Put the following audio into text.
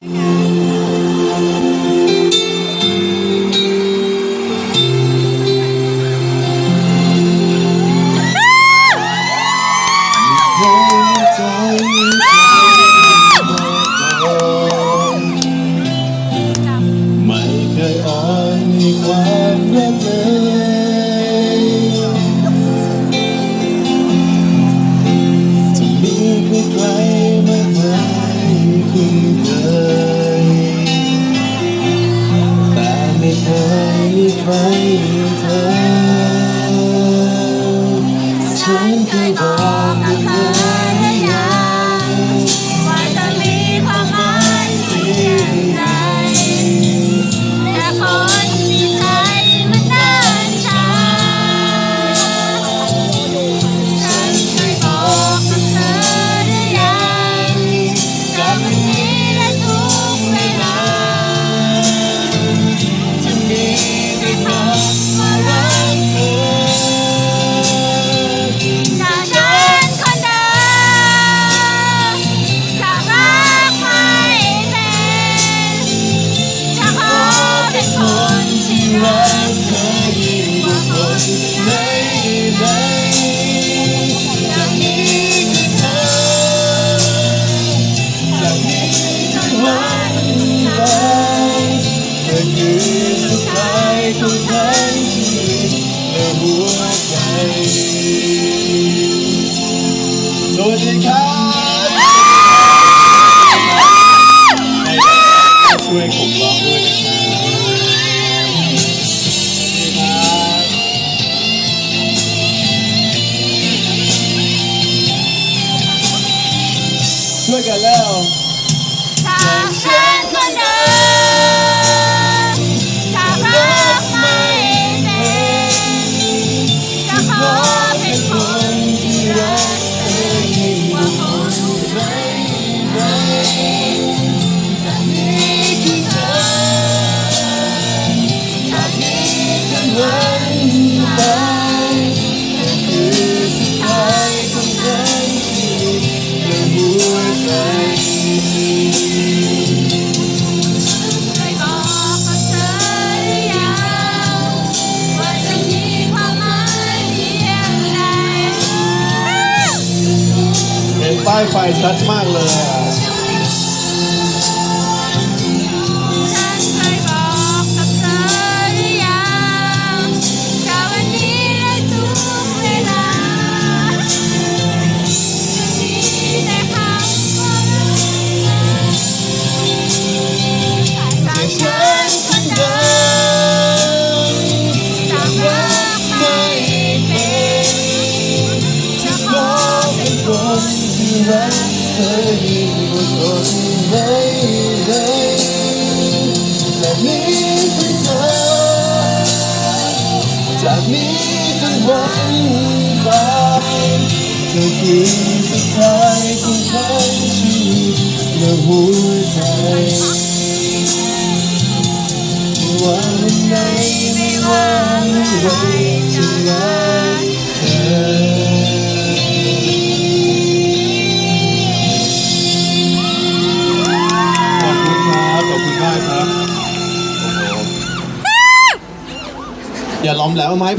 Yeah. ไว้เธอ ใจจากนี้คือเธอจากนี้คือวันเวลาเธอคือสุดท้ายของทั้งคืนหัวใจสวัสดี gagalaw. Sunshine! ป้ไฟชัดมากเลย รักเธอยิ่งกว่าคนไหนแต่นี้คือเธอจากนี้จนวันไปเธอคือสุดท้ายของฉันชีวิตและหัวใจ อมแล้วไหม้พ